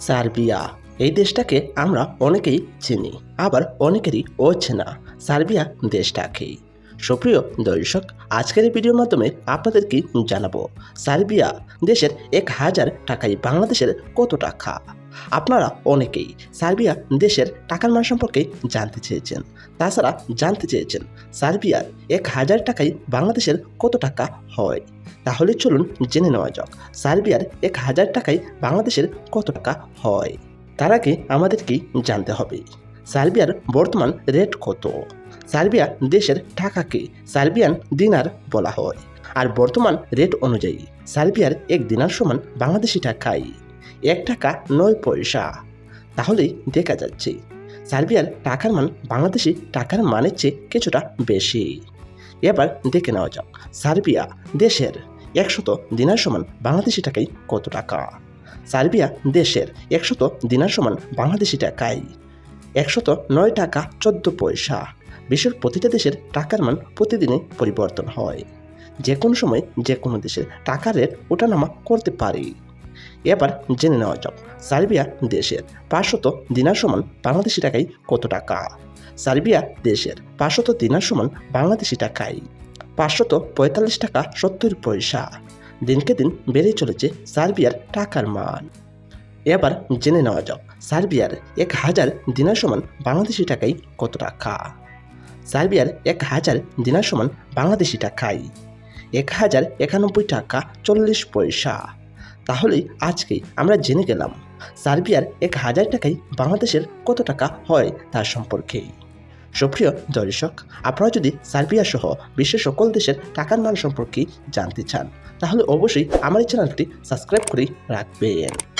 Serbia. এই দেশটাকে আমরা অনেকেই চিনি, আবার অনেকেরই অচেনা। সার্বিয়া দেশটাকেই। সুপ্রিয় দর্শক, আজকের ভিডিওর মাধ্যমে আপনাদেরকে জানাব, সার্বিয়া দেশের এক হাজার টাকায় বাংলাদেশের কত টাকা? আপনারা অনেকেই সার্বিয়া দেশের টাকার মান সম্পর্কে জানতে চেয়েছেন। তাছাড়া জানতে চেয়েছেন, সার্বিয়ার এক হাজার টাকায় বাংলাদেশের কত টাকা হয়? তাহলে চলুন জেনে নেওয়া যাক, সার্বিয়ার এক হাজার টাকায় বাংলাদেশের কত টাকা হয়? তার আগে আমাদেরকে জানতে হবে, সার্বিয়ার বর্তমান রেট কত? সার্বিয়া দেশের টাকাকে সার্বিয়ান দিনার বলা হয়। আর বর্তমান রেট অনুযায়ী, সার্বিয়ার এক দিনার সমান বাংলাদেশি টাকায় এক টাকা নয় পয়সা। তাহলেই দেখা যাচ্ছে। সার্বিয়ার টাকার মান বাংলাদেশি টাকার মানের চেয়ে কিছুটা বেশি। এবার দেখে নেওয়া যাক, সার্বিয়া দেশের একশত দিনার সমান বাংলাদেশি টাকায় কত টাকা? সার্বিয়া দেশের একশত দিনার সমান বাংলাদেশি টাকায় একশত নয় টাকা চোদ্দ পয়সা। বিশ্বের প্রতিটা দেশের টাকার মান প্রতিদিনই পরিবর্তন হয়। যে কোনো সময় যে কোনো দেশের টাকার রেট ওঠানামা করতে পারে। এবার জেনে নেওয়া যাক, সার্বিয়া দেশের পাঁচশত দিনার সমান বাংলাদেশি টাকায় কত টাকা? সার্বিয়া দেশের পাঁচশত দিনার সমান বাংলাদেশি টাকায় পাঁচশত পঁয়তাল্লিশ টাকা সত্তর পয়সা। দিনকে দিন বেড়ে চলেছে সার্বিয়ার টাকার মান। এবার জেনে নেওয়া যাক, সার্বিয়ার এক হাজার দিনার সমান বাংলাদেশি টাকায় কত টাকা? সার্বিয়ার এক হাজার দিনার সমান বাংলাদেশি টাকায় এক হাজার একানব্বই টাকা চল্লিশ পয়সা। তাহলেই আজকেই আমরা জেনে গেলাম, সার্বিয়ার এক হাজার টাকাই বাংলাদেশের কত টাকা হয় তার সম্পর্কে। সুপ্রিয় দর্শক, আপনারা যদি সার্বিয়া সহ বিশ্বের সকল দেশের টাকার মান সম্পর্কে জানতে চান, তাহলে অবশ্যই আমার এই চ্যানেলটি সাবস্ক্রাইব করে রাখবেন।